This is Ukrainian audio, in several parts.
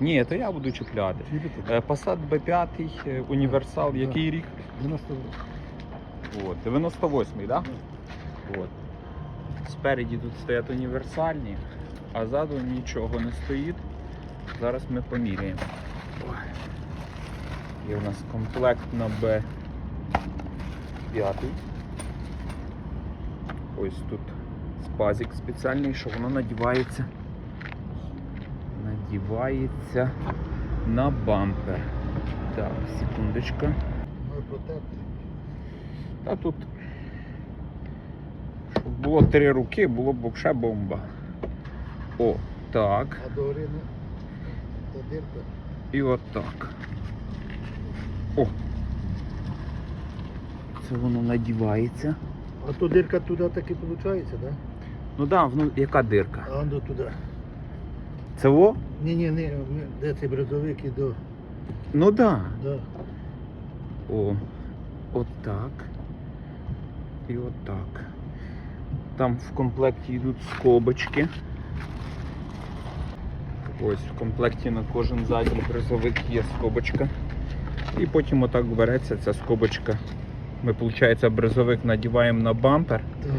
Ні, то я буду чіпляти. Е, Passat B5, е, універсал, який рік? 90 От, 98-й, так? Да? От. Спереді тут стоять універсальні, а ззаду нічого не стоїть. Зараз ми поміряємо. Є у нас комплект на B5. Ось тут спазик спеціальний, що воно надівається. Надівається на бампер. Так, секундочка. Та тут, щоб було три руки, було б взагалі бомба. О, так. А до гори не- та дирка. І от так. О. Це воно надівається. А то дирка туди таки виходить, так? Да? Ну да, воно яка дирка? А воно туди. Це во? Ні, ні, ні, де цей брезовик і до. Ну да. Да. О. От так. І от так. Там в комплекті йдуть скобочки. Ось в комплекті на кожен задній призовик є скобочка. І потім отак береться ця скобочка. Ми, виходить, бризовик надіваємо на бампер, Так.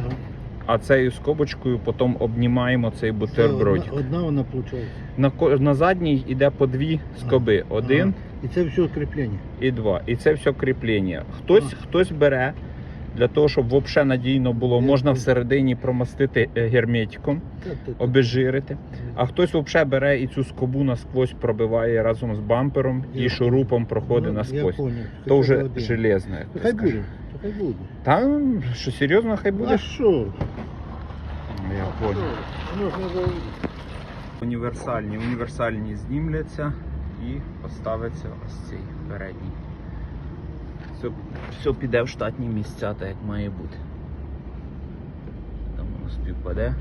А цією скобочкою потім обнімаємо цей бутербродик. Одна, одна вона виходить. На, ко- на задній йде по дві скоби. Один Ага. І це все кріплення. і два. І це все кріплення. Хтось, хтось бере для того, щоб взагалі надійно було, можна всередині промастити е, герметиком, Та, та, та. обезжирити. А хтось взагалі бере і цю скобу насквозь пробиває разом з бампером і Я шурупом проходить Ну, Я насквозь. понял. То Хоча вже один. железне. як То то Хай буде. Хай буде. Та що серйозно, хай А буде? що? Ну, Я понял. Універсальні, універсальні знімляться і поставиться ось цей передній. Все, все піде в штатні місця, так як має бути. Там воно співпаде.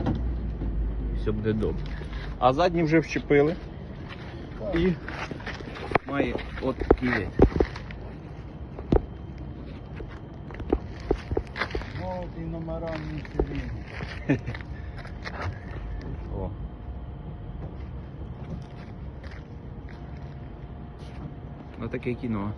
І все буде добре. А задні вже вчепили і має от такий вид. Молоді номера не серійні. О. Ну таке кіно.